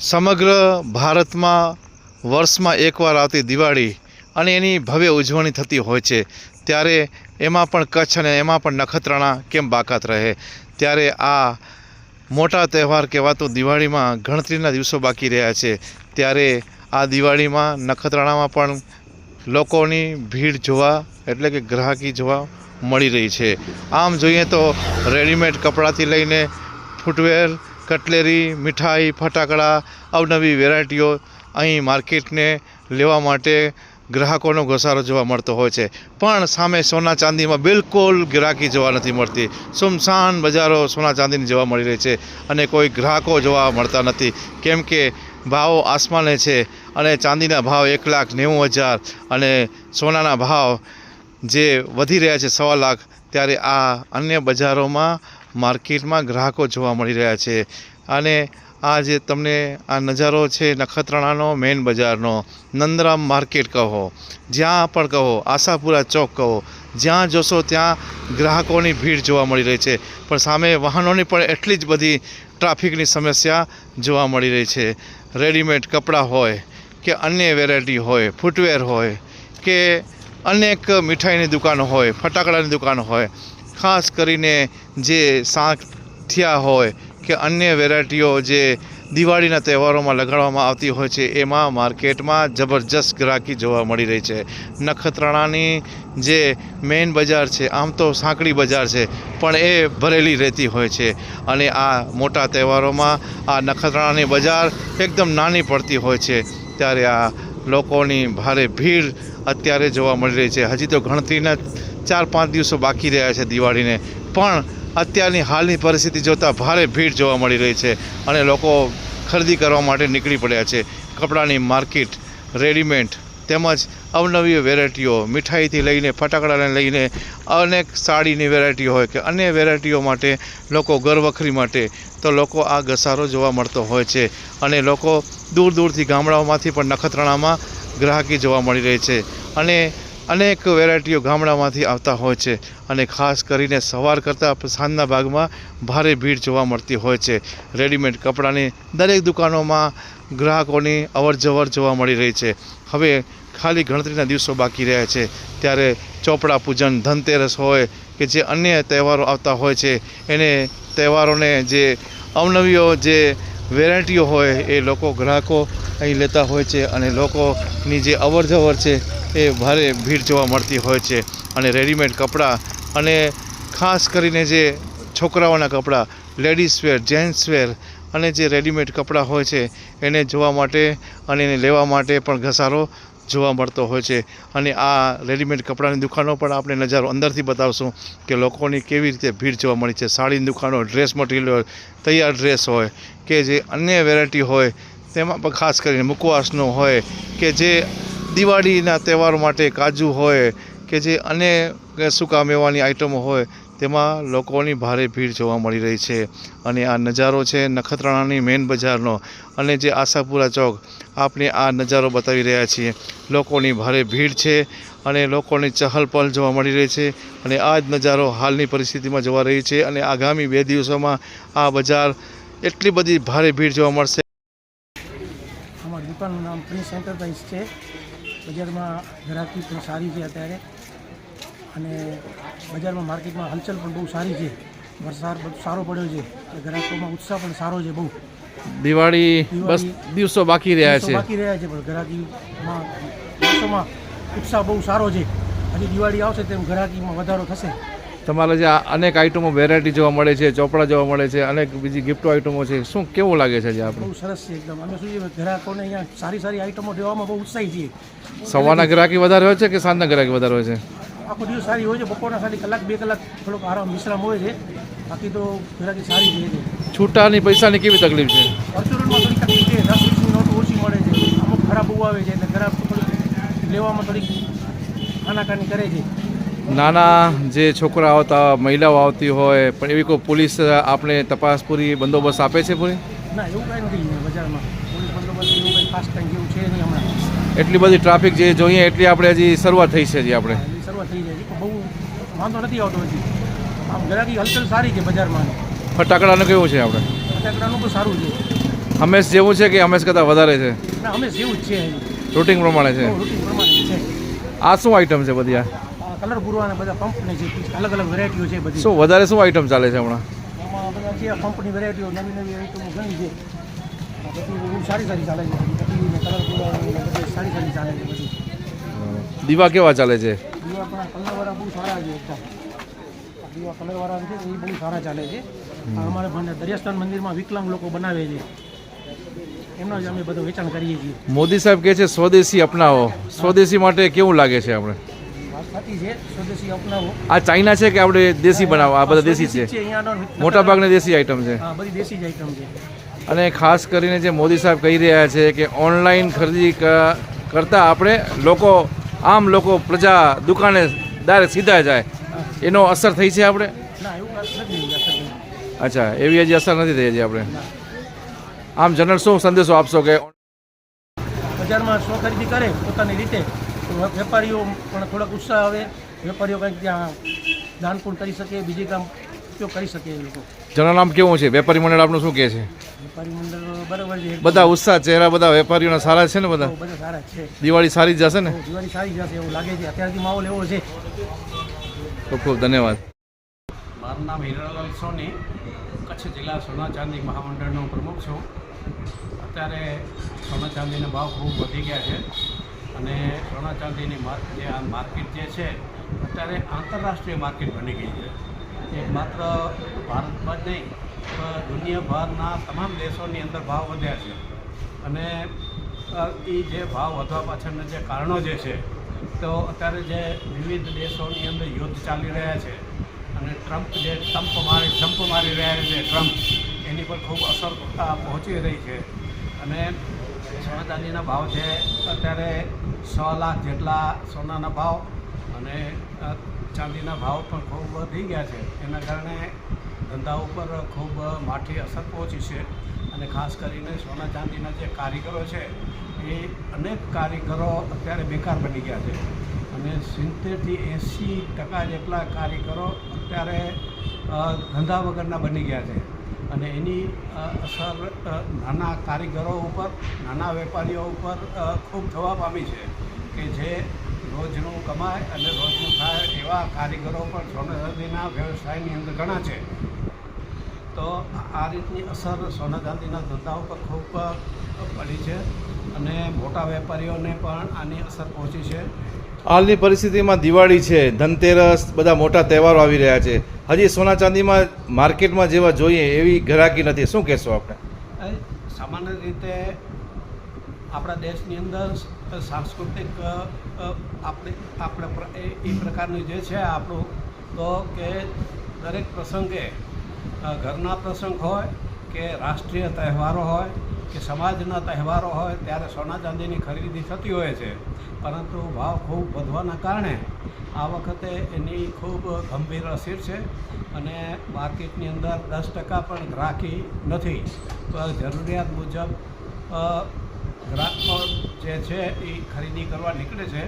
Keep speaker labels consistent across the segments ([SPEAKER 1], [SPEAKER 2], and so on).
[SPEAKER 1] સમગ્ર ભારતમાં વર્ષમાં એકવાર આવતી દિવાળી અને એની ભવ્ય ઉજવણી થતી હોય છે. ત્યારે એમાં પણ કચ્છ અને એમાં પણ નખત્રાણા કેમ બાકાત રહે? ત્યારે આ મોટા તહેવાર કહેવાતો દિવાળીમાં ગણતરીના દિવસો બાકી રહ્યા છે. ત્યારે આ દિવાળીમાં નખત્રાણામાં પણ લોકોની ભીડ જોવા એટલે કે ગ્રાહકી જોવા મળી રહી છે. આમ જોઈએ તો રેડીમેડ કપડાથી લઈને ફૂટવેર કટલેરી, મીઠાઈ, ફટાકડા, અવનવી વેરાયટીઓ અહીં માર્કેટને લેવા માટે ગ્રાહકોનો ઘસારો જોવા મળતો હોય છે. પણ સામે સોના ચાંદીમાં બિલકુલ ગ્રાહકી જોવા નથી મળતી. સુમસાન બજારો સોના ચાંદીની જોવા મળી રહી છે અને કોઈ ગ્રાહકો જોવા મળતા નથી. કેમ કે ભાવો આસમાને છે અને ચાંદીના ભાવ એક લાખ નેવું હજાર અને સોનાના ભાવ જે વધી રહ્યા છે સવા લાખ, ત્યારે આ અન્ય બજારોમાં માર્કેટમાં ગ્રાહકો જોવા મળી રહ્યા છે. અને આ જે તમને આ નજારો છે, નખત્રાણાનો મેઇન બજારનો, નંદરામ માર્કેટ કહો, જ્યાં પણ કહો, આશાપુરા ચોક કહો, જ્યાં જોશો ત્યાં ગ્રાહકોની ભીડ જોવા મળી રહી છે. પણ સામે વાહનોની પણ એટલી જ બધી ટ્રાફિકની સમસ્યા જોવા મળી રહી છે. રેડીમેડ કપડાં હોય કે અન્ય વેરાયટી હોય, ફૂટવેર હોય કે અનેક મીઠાઈની દુકાનો હોય, ફટાકડાની દુકાન હોય, ખાસ કરીને જે સાંઠિયા હોય કે અન્ય વેરાયટીઓ જે દિવાળીના તહેવારોમાં લગાડવામાં આવતી હોય છે, એમાં માર્કેટમાં જબરજસ્ત ગ્રાહકી જોવા મળી રહી છે. નખત્રાણાની જે મેઇન બજાર છે, આમ તો સાંકડી બજાર છે, પણ એ ભરેલી રહેતી હોય છે. અને આ મોટા તહેવારોમાં આ નખત્રાણાની બજાર એકદમ નાની પડતી હોય છે. ત્યારે આ લોકોની ભારે ભીડ અત્યારે જોવા મળી રહી છે. હજી તો ગણતરીના ચાર પાંચ દિવસો બાકી રહ્યા છે દિવાળીને. પણ અત્યારની હાલની પરિસ્થિતિ જોતાં ભારે ભીડ જોવા મળી રહી છે અને લોકો ખરીદી કરવા માટે નીકળી પડ્યા છે. કપડાની માર્કેટ, રેડીમેડ તેમજ અવનવી વેરાયટીઓ, મીઠાઈથી લઈને ફટાકડાને લઈને અનેક સાડીની વેરાયટીઓ હોય કે અન્ય વેરાયટીઓ માટે લોકો ઘરવખરી માટે તો લોકો આ ઘસારો જોવા મળતો હોય છે અને લોકો દૂર દૂરથી ગામડાઓમાંથી પણ નખત્રાણામાં ગ્રાહકી જોવા મળી રહી છે. અને અનેક વેરાયટીઓ ગામડામાંથી આવતા હોય છે અને ખાસ કરીને સવાર કરતાં સાંજના ભાગમાં ભારે ભીડ જોવા મળતી હોય છે. રેડીમેડ કપડાની દરેક દુકાનોમાં ગ્રાહકોની અવરજવર જોવા મળી રહી છે. હવે ખાલી ગણતરીના દિવસો બાકી રહ્યા છે. ત્યારે ચોપડા પૂજન, ધનતેરસ હોય કે જે અન્ય તહેવારો આવતા હોય છે, એને તહેવારોને જે અવનવીઓ જે વેરાયટીઓ હોય એ લોકો ગ્રાહકો અહીં લેતા હોય છે અને લોકોની જે અવરજવર છે એ ભારે ભીડ જોવા મળતી હોય છે અને રેડીમેડ કપડાં અને ખાસ કરીને જે છોકરાઓના કપડાં લેડીઝ વેર જેન્ટ્સ વેર અને જે રેડીમેડ કપડાં હોય છે, એને જોવા માટે અને એને લેવા માટે પણ ઘસારો જોવા મળતો હોય છે. અને આ રેડીમેડ કપડાની દુકાનો પણ આપણે નજારો અંદરથી બતાવશું કે લોકોની કેવી રીતે ભીડ જોવા મળી છે. સાડીની દુકાનો ડ્રેસ મટીરિયલ હોય, તૈયાર ડ્રેસ હોય કે જે અન્ય વેરાયટી હોય, તેમાં પણ ખાસ કરીને મુકવાસનો હોય કે જે દિવાળીના તહેવારો માટે કાજુ હોય કે જે અન્ય સૂકા મેવાની આઇટમો હોય, તેમાં લોકોની ભારે ભીડ જોવા મળી રહી છે. અને આ નજારો છે નખત્રાણાની મેઇન બજારનો. અને જે આશાપુરા ચોક, આપણે આ નજારો બતાવી રહ્યા છીએ. લોકોની ભારે ભીડ છે અને લોકોની ચહલ પહલ જોવા મળી રહી છે. અને આ જ નજારો હાલની પરિસ્થિતિમાં જોવા રહી છે. અને આગામી બે દિવસોમાં આ બજાર એટલી બધી ભારે ભીડ જોવા મળશે.
[SPEAKER 2] અમારી દુકાનનું નામ પ્રિન્સ એન્ટરપ્રાઇઝ છે. બજારમાં ગ્રાહકી પણ સારી છે અત્યારે. અને બજારમાં માર્કેટમાં હલચલ પણ બહુ સારી છે. વરસાદ સારો પડ્યો છે. એટલે ગ્રાહકોમાં ઉત્સાહ પણ સારો છે બહુ.
[SPEAKER 1] દિવાળી બસ દિવસો બાકી રહ્યા છે.
[SPEAKER 2] બાકી રહ્યા છે પણ ગ્રાહકીમાં દિવસોમાં ઉત્સાહ બહુ સારો છે. હજી દિવાળી આવશે તેમ ગ્રાહકીમાં વધારો થશે.
[SPEAKER 1] તમારે જે અનેક આઇટમો વેરાયટી જોવા મળે છે ચોપડા જોવા મળે છે અનેક બીજી ગિફ્ટો આઇટમો છે શું કેવું લાગે છે જે આપણે
[SPEAKER 2] બહુ સરસ છે એકદમ. અમે શું છે ગ્રાહકોને અહીંયા સારી સારી આઈટમો લેવામાં બહુ ઉત્સાહી છીએ.
[SPEAKER 1] સવારના ગ્રાહકી વધારે હોય છે કે સાંજના ગ્રાહકી વધારે હોય છે?
[SPEAKER 2] આખો દિવસ સારી હોય છે બપોરના સારી કલાક બે કલાક થોડોક આરામ વિશ્રામ હોય છે. બાકી તો ગ્રાહકી સારી છે
[SPEAKER 1] છૂટાની પૈસાની કેવી તકલીફ છે?
[SPEAKER 2] પરચુરણમાં થોડી તકલીફ છે દસ વીસની નોટ ઓછી મળે છે. અમુક ખરાબ બહુ આવે છે એટલે ખરાબ લેવામાં થોડીક આનાકાની કરે છે.
[SPEAKER 1] નાના જે છોકરા આવતા મહિલાઓ આવતી હોય પણ એવી કોઈ પોલીસ આપણે તપાસ પૂરી બંદોબસ્ત આપે છે પૂરી?
[SPEAKER 2] ના એવું કાંઈ નથી બજારમાં. પોલીસ બંદોબસ્ત એવું કંઈ ખાસ ટાઈમ જેવું છે નહીં હમણાં.
[SPEAKER 1] એટલી બધી ટ્રાફિક જે જોઈએ એટલી આપણે હજી શરૂઆત થઈ છે હજી આપણે.
[SPEAKER 2] શરૂઆત થઈ જાય છે બહુ વાંધો નથી આવતો હજી. આમ ગ્રાહકી હલચલ સારી છે બજારમાં
[SPEAKER 1] ફટાકડાનું કેવું છે આપણે?
[SPEAKER 2] ફટાકડાનું પણ સારું છે.
[SPEAKER 1] હંમેશ જેવું છે કે હંમેશ કરતાં વધારે છે?
[SPEAKER 2] ના અમે જેવું જ છે
[SPEAKER 1] રૂટિન પ્રમાણે છે?
[SPEAKER 2] પ્રમાણે છે.
[SPEAKER 1] આ શું આઈટમ છે બધી આ?
[SPEAKER 2] કલર અને બધા પંપની છે અલગ અલગ વેરાયટીઓ છે બધી.
[SPEAKER 1] શું વધારે શું આઈટમ ચાલે છે હમણાં?
[SPEAKER 2] આમાં બધા છે પંપની વેરાયટીઓ નવી નવી આઈટમો ઘણી છે. બહુ સારી સારી ચાલે છે. બધી કલર બધી સારી સારી ચાલે છે બધી.
[SPEAKER 1] દીવા કેવા ચાલે છે?
[SPEAKER 2] દીવા પણ કલરવાળા બહુ સારા છે એકદમ. દીવા કલરવાળા છે એ બહુ સારા ચાલે છે. અમારે દરિયાસ્થાન મંદિરમાં વિકલાંગ લોકો બનાવે છે. એમનો જ અમે બધું વેચાણ કરીએ છીએ.
[SPEAKER 1] મોદી સાહેબ કહે છે સ્વદેશી અપનાવો. સ્વદેશી માટે કેવું લાગે છે આપણે?
[SPEAKER 2] વાત છે સ્વદેશી અપનાવો.
[SPEAKER 1] આ ચાઇના છે કે આપણે દેશી બનાવો? આ બધા દેશી છે? મોટા ભાગની દેશી આઈટમ છે.
[SPEAKER 2] હા બધી દેશી જ આઈટમ છે.
[SPEAKER 1] અને ખાસ કરીને જે મોદી સાહેબ કહી રહ્યા છે કે ઓનલાઈન ખરીદી કરતાં આપણે લોકો આમ લોકો પ્રજા દુકાને ડાયરેક્ટ સીધા જાય. એનો અસર થઈ છે આપણે. અચ્છા એવી હજી અસર નથી થઈ હજી આપણે? આમ જનરલ શું સંદેશો આપશો કે
[SPEAKER 2] બજારમાં સ્વ ખરીદી કરે પોતાની રીતે? વેપારીઓ પણ થોડોક ઉત્સાહ આવે વેપારીઓ કંઈક ત્યાં દાન પણ કરી શકે બીજી કામ ઉપયોગ કરી શકે એ લોકો.
[SPEAKER 1] આમ કેવું છે? વેપારી મંડળ આપણું શું કહે છે?
[SPEAKER 2] વેપારી મંડળ બરાબર છે.
[SPEAKER 1] બધા ઉત્સાહ ચહેરા બધા વેપારીઓના સારા છે ને બધા?
[SPEAKER 2] બધા સારા છે.
[SPEAKER 1] દિવાળી સારી જ જશે ને?
[SPEAKER 2] દિવાળી સારી જશે એવું લાગે છે. અત્યારથી માહોલ એવો છે.
[SPEAKER 1] ખૂબ ખૂબ ધન્યવાદ.
[SPEAKER 3] મારું નામ હિરણલાલ સોની. કચ્છ જિલ્લા સોના ચાંદી મહામંડળનો પ્રમુખ છું. અત્યારે સોના ચાંદીના ભાવ ખૂબ વધી ગયા છે. અને સોના ચાંદીની માર્કેટ જે આ માર્કેટ જે છે, અત્યારે આંતરરાષ્ટ્રીય માર્કેટ બની ગઈ છે. એ માત્ર ભારતમાં જ નહીં, પણ દુનિયાભરના તમામ દેશોની અંદર ભાવ વધ્યા છે. અને એ જે ભાવ વધવા પાછળના જે કારણો જે છે, તો અત્યારે જે વિવિધ દેશોની અંદર યુદ્ધ ચાલી રહ્યા છે અને ટ્રમ્પ જે ટમ્પ મારી જમ્પ મારી રહ્યા છે ટ્રમ્પ, એની પર ખૂબ અસર પહોંચી રહી છે. અને સોના ચાંદીના ભાવ છે, અત્યારે સો લાખ જેટલા સોનાના ભાવ અને ચાંદીના ભાવ પણ ખૂબ વધી ગયા છે. એના કારણે ધંધા ઉપર ખૂબ માઠી અસર પહોંચી છે અને ખાસ કરીને સોના ચાંદીના જે કારીગરો છે, એ અનેક કારીગરો અત્યારે બેકાર બની ગયા છે. અને સિત્તેરથી એંસી ટકા જેટલા કારીગરો અત્યારે ધંધા વગરના બની ગયા છે. અને એની અસર નાના કારીગરો ઉપર, નાના વેપારીઓ ઉપર ખૂબ થવા પામી છે કે જે રોજનું કમાય અને રોજનું થાય એવા કારીગરો પણ સોના ચાંદીના વ્યવસાયની અંદર ઘણા છે. તો આ રીતની અસર સોના ચાંદીના ધંધા ઉપર ખૂબ પડી છે અને મોટા વેપારીઓને પણ આની અસર પહોંચી છે.
[SPEAKER 1] હાલની પરિસ્થિતિમાં દિવાળી છે, ધનતેરસ, બધા મોટા તહેવારો આવી રહ્યા છે. હજી સોના ચાંદીમાં માર્કેટમાં જેવા જોઈએ એવી ગ્રાહકી નથી. શું કહેશો આપણે?
[SPEAKER 3] સામાન્ય રીતે આપણા દેશની અંદર સાંસ્કૃતિક આપણે આપણે એ પ્રકારનું જે છે આપણું, તો કે દરેક પ્રસંગે ઘરના પ્રસંગ હોય કે રાષ્ટ્રીય તહેવારો હોય કે સમાજના તહેવારો હોય ત્યારે સોના ચાંદીની ખરીદી થતી હોય છે. પરંતુ ભાવ ખૂબ વધવાના કારણે આ વખતે એની ખૂબ ગંભીર અસર છે અને માર્કેટની અંદર દસ ટકા પણ ગ્રાહકી નથી. જરૂરિયાત મુજબ ગ્રાહકો જે છે એ ખરીદી કરવા નીકળે છે.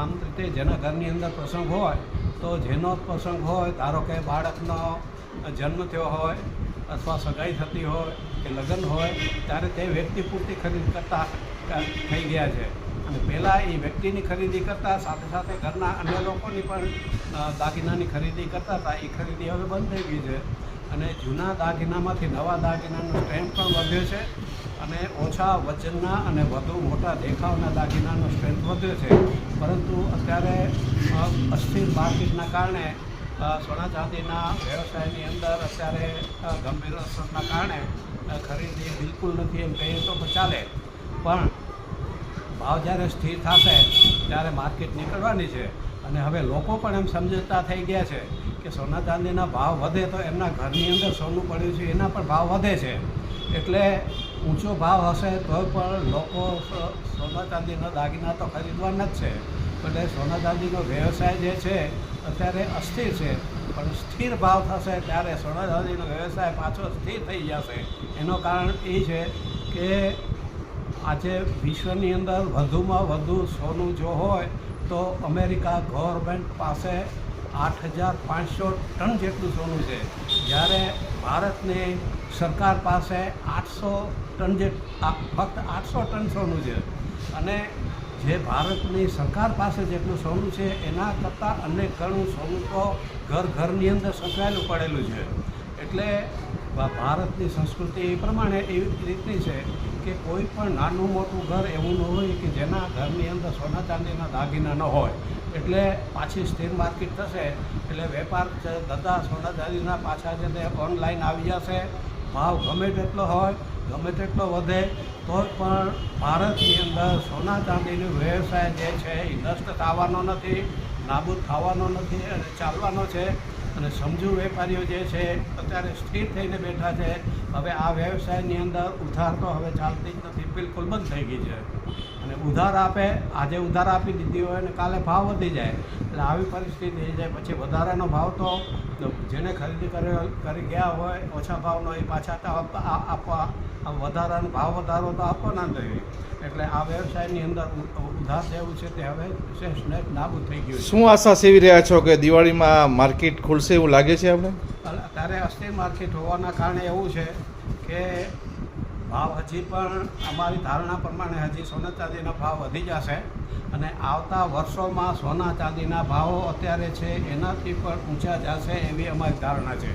[SPEAKER 3] આમ રીતે જેના ઘરની અંદર પ્રસંગ હોય, તો જેનો પ્રસંગ હોય, ધારો કે બાળકનો જન્મ થયો હોય અથવા સગાઈ થતી હોય કે લગ્ન હોય, ત્યારે તે વ્યક્તિ પૂરતી ખરીદી કરતા થઈ ગયા છે. અને પહેલાં એ વ્યક્તિની ખરીદી કરતા, સાથે સાથે ઘરના અન્ય લોકોની પણ દાગીનાની ખરીદી કરતા હતા. એ ખરીદી હવે બંધ થઈ ગઈ છે. અને જૂના દાગીનામાંથી નવા દાગીનાનો સ્ટ્રેન્થ પણ વધ્યો છે. અને ઓછા વજનના અને વધુ મોટા દેખાવના દાગીનાનો સ્ટ્રેન્થ વધ્યો છે. પરંતુ અત્યારે અસ્થિર માર્કેટના કારણે સોના ચાંદીના વ્યવસાયની અંદર અત્યારે ગંભીર અસરના કારણે ખરીદી બિલકુલ નથી એમ કહીએ તો ચાલે. પણ ભાવ જ્યારે સ્થિર થશે, ત્યારે માર્કેટ નીકળવાની છે. અને હવે લોકો પણ એમ સમજતા થઈ ગયા છે કે સોના ચાંદીના ભાવ વધે તો એમના ઘરની અંદર સોનું પડ્યું છે, એના પણ ભાવ વધે છે. એટલે ઊંચો ભાવ હશે તો પણ લોકો સોના ચાંદીના દાગીના તો ખરીદવાના જ છે. એટલે સોના ચાંદીનો વ્યવસાય જે છે અત્યારે અસ્થિર છે. પણ સ્થિર ભાવ થશે ત્યારે ચાંદીનો વ્યવસાય પાછો સ્થિર થઈ જશે. એનું કારણ એ છે કે આજે વિશ્વની અંદર વધુમાં વધુ સોનું જો હોય, તો અમેરિકા ગવર્મેન્ટ પાસે આઠ હજાર પાંચસો ટન જેટલું સોનું છે. જ્યારે ભારતની સરકાર પાસે આઠસો ટન જે ફક્ત આઠસો ટન સોનું છે. અને જે ભારતની સરકાર પાસે જેટલું સોનું છે, એના કરતાં અનેક ગણું સોનું તો ઘર ઘરની અંદર સંકળાયેલું પડેલું છે. એટલે ભારતની સંસ્કૃતિ એ પ્રમાણે એવી રીતની છે કે કોઈ પણ નાનું મોટું ઘર એવું ન હોય કે જેના ઘરની અંદર સોના ચાંદીના દાગીના ન હોય. એટલે પાછી સ્થિર માર્કેટ થશે, એટલે વેપાર થતાં સોના ચાંદીના પાછા છે તે ઓનલાઈન આવી જશે, ભાવ ગમે તેટલો હોય ગમે તેટલો વધે તો પણ ભારતની અંદર સોના ચાંદીનો વ્યવસાય જે છે, એ નષ્ટ થવાનો નથી, નાબૂદ થવાનો નથી અને ચાલવાનો છે. અને સમજુ વેપારીઓ જે છે, અત્યારે સ્થિર થઈને બેઠા છે. હવે આ વ્યવસાયની અંદર ઉધાર તો હવે ચાલતી જ નથી, બિલકુલ બંધ થઈ ગઈ છે. અને ઉધાર આપે, આજે ઉધાર આપી દીધી હોય અને કાલે ભાવ વધી જાય. એટલે આવી પરિસ્થિતિ થઈ જાય, પછી વધારાનો ભાવ તો જેને ખરીદી કરી ગયા હોય, ઓછા ભાવનો એ પાછા આપવા આ વધારાનો ભાવ વધારો તો આપવાના જ નહીં એટલે આ વ્યવસાયની અંદર ઉધાર જેવું છે તે હવે શેષ નાબૂદ થઈ ગયું
[SPEAKER 1] શું આશા સેવી રહ્યા છો કે દિવાળીમાં માર્કેટ ખુલશે એવું લાગે છે આપણે
[SPEAKER 3] ત્યારે અસ્થિર માર્કેટ હોવાના કારણે એવું છે કે ભાવ હજી પણ અમારી ધારણા પ્રમાણે હજી સોના ચાંદીના ભાવ વધી જશે અને આવતા વર્ષોમાં સોના ચાંદીના ભાવો અત્યારે છે એનાથી પણ ઊંચા જશે એવી અમારી ધારણા છે.